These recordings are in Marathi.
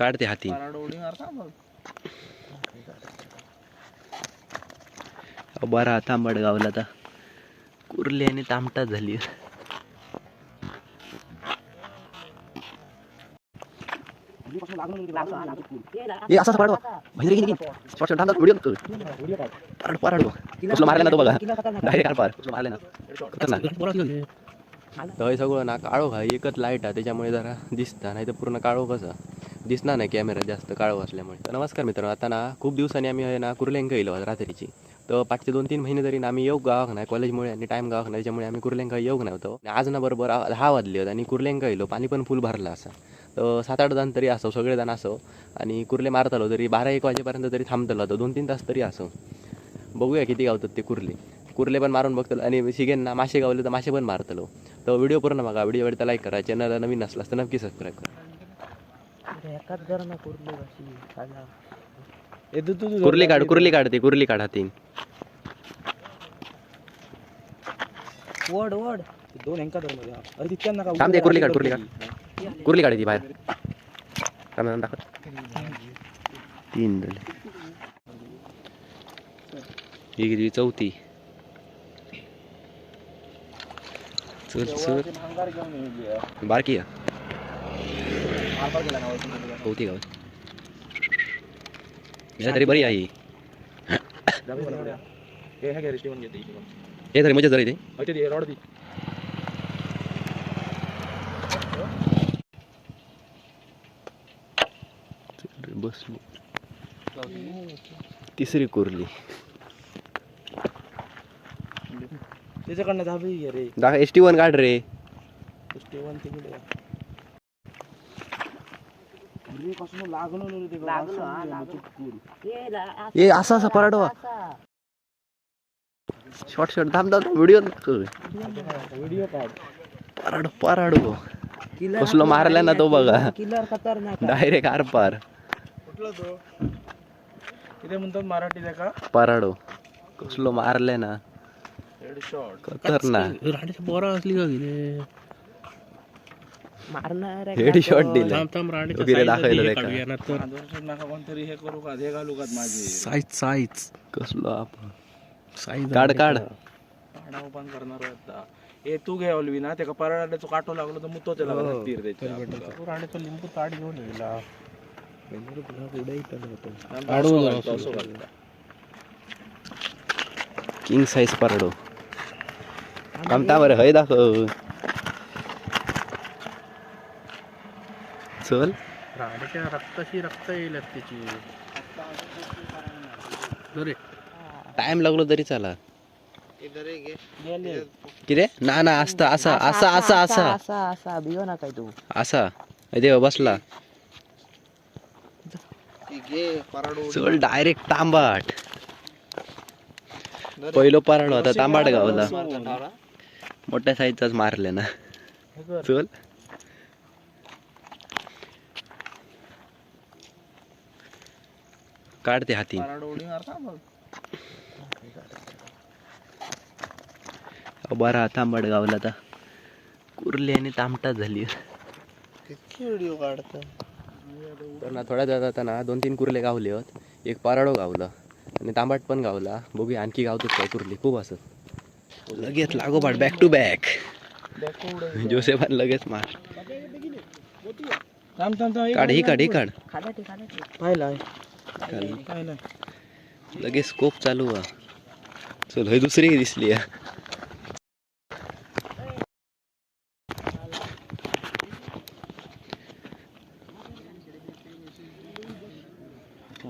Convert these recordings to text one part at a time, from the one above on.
काढते हाती. बरा तांबड गावला आता. कुर्ली आणि तामटा झाली. पाडवा म्हणजे व्हिडिओ मारले ना तो बघा. डायरेक्ट काल पार. कसलं मारले ना. खतरनाक. तर हे सगळं ना काळो हा एकच लाइट आहे त्याच्यामुळे जरा दिसता नाही तर पूर्ण काळो कसं दिसणार नाही कॅमेरा जास्त काळो असल्यामुळे तर नमस्कार मित्रांनो आता ना खूप दिवसांनी आम्ही आहे ना कुर्लेंका येलो रात्रीची. तर पाचशे दोन तीन महिने तरी आम्ही येऊ गावाक नाही कॉलेजमुळे आणि टाईम गावाक नाही त्याच्यामुळे आम्ही कुर्लेंका येऊ नाही होतो. आज ना बरोबर दहा वाजले होते आणि कुर्लेंका येलो पाणी पण फुल भरलं असं. तर सात आठ जण तरी असो सगळे जण असो आणि कुर्ले मारतालो तरी बारा एक वाजेपर्यंत तरी थांबतलो होतो दोन तीन तास तरी असो. बघूया किती गावतात ते कुर्ले. कुर्ले पण मारून बघतलो आणि शिगेंना मासे गावले तर मासे पण मारतलो. तर व्हिडिओ पूर्ण बघा व्हिडिओ आवडता लाईक करा चॅनलला नवीन असलास तर नक्की सबस्क्राईब करा. कुर्ली काढ कुर्ली काढते कुर्ली काढ हातीन. वड वड. दोन हेंका धरमध्ये अरे नका थांब दे, कुर्ली काढ, कुर्ली काढ. कुर्ली काढायची बाहेर. थांब, दाखव. तीन झाले ही किती चौथी. चल चल. बारकी आहे. या तरी बरी आहे मला. हे हे. हे तरी मजा जरा अहो, ते दे, रॉड दे बसलो तिसरी कुर्ली त्याच्याकडनं घे रे दाखव एस टी वन काढ रे स्टीवन तिकडे अरे, कसलं लागलं रे ते लागलं, असं हा, गेलं लागलं. चुकून. ए असा असा पराडवा शॉर्ट शॉर्ट थांब थांब व्हिडिओ व्हिडिओ पराड पराडो कसलो मारला ना तो बघा. किलर खतरनाक डायरेक्ट आर पार. कुठला तो? इथे म्हणतात मराठी का पराडो कसलो मारले ना. खतरनाक. पोरं असली का मारणार हेड शॉट दिले दाखवलं हे हे हे साईज साईज कसलो आपण? साईज काढ काढ. ओपन करणार आहे आता. हे तू घे ऑलवी ना त्याला पराड्याचं काटो लागलो तर मुतो त्याला हो. तीर तू राणीचं लिंबू ताट घेऊन गेला घालतो. किंग साईज पराडो. थांबता बरं हय दाखव. चल. राणीच्या रक्ताशी रक्त येईल त्याची. टाइम लागलो तरी चला. किरे ना ना असता असा असा असा असा असा असा भियो ना काय तू असा देव बसला. चल डायरेक्ट तांबाट. पहिलो पराडो आता तांबाट गावला. मोठ्या साईजचाच मारले ना. चल. काढते हाती. बरा तांबड गावला आता. कुर्ली आणि तामटा झाली. तर ना थोड्या वेळात आता ना दोन तीन कुर्ले गावले होत. एक पराडो गावला आणि तांबाट पण गावला. बघूया आणखी गावतोच काय कुर्ली. खूप असत लगेच लागोपाठ बॅक टू बॅक जोसेफान लगेच मार. काढ ही काढ ही काढ. खादा काय नाही लगेच स्कोप चालू हा चल हय दुसरी दिसली हा.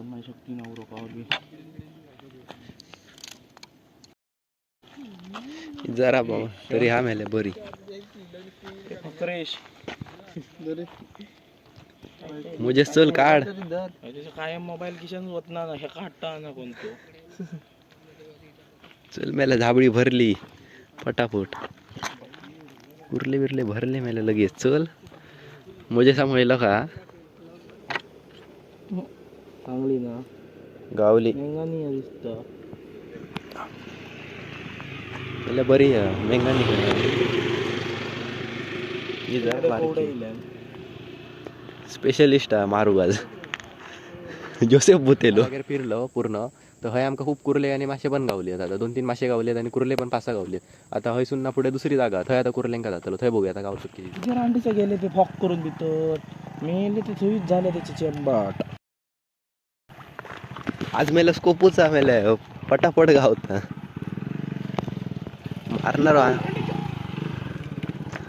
माझी शक्ती नवरो पावली जरा बाबा तरी हा मेले बरी. फ्रेश. मुझे चल काढ. कायम मोबाईल किशन होत ना हे काढता ना कोणतो. चल मेला झाबळी भरली. पटापट. उरले बिरले भरले मेले लगेच. चल. मुझे सांभाळलं का चांगली ना. गावली. मेंगानी दिसतं बरी मेंगानी. स्पेशलिस्ट आहे मारू आज जोसेफ बुतेलो वगैरे फिरलो पूर्ण. तर हय आमकां खूप कुर्ले आणि मासे पण गावले आता. दोन तीन मासे गावलेत आणि कुर्ले पण पाच सहा गावले आता हय सुन्ना पुढे दुसरी जागा थंय आता कुर्ल्यांका जातलो. थंय बघूया आता गावतो किती. तुझ्या रांडीचे गेले ते फॉक करून देतात. मेले ते थोडीच झाले त्याचे चेंबाट. आज मेला स्कोपूचा मेला पटापट गावता. मारणार हा.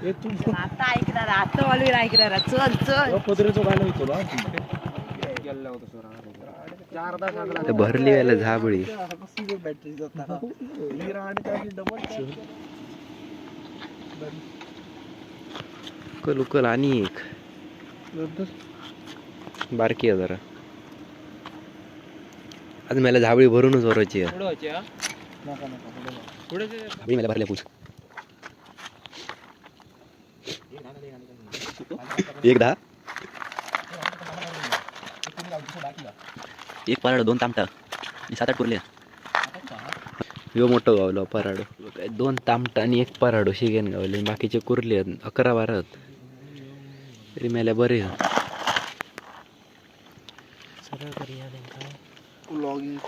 ए तू आता ऐकणार आता ऑलवेज ऐकणार. चल चल. पत्रेचं गाणं येतो ना ते भरली वेळेला झाबळी. बॅटरी डबल उकल उकल आणि एक. बारकी आहे जरा. आज मला झाबळी भरूनच वरायची आहे. मला भरल्या पूछ एक दहा एक पराड दोन तामटा. आणि सात आठ कुरले. ह्यो मोठं गावलो पराडो. दोन तामटा आणि एक पराडो शिगेन गावले. आणि बाकीचे कुर्ले अकरा बारा आहेत. तरी मेल्या बरे आहेत. Vlogging.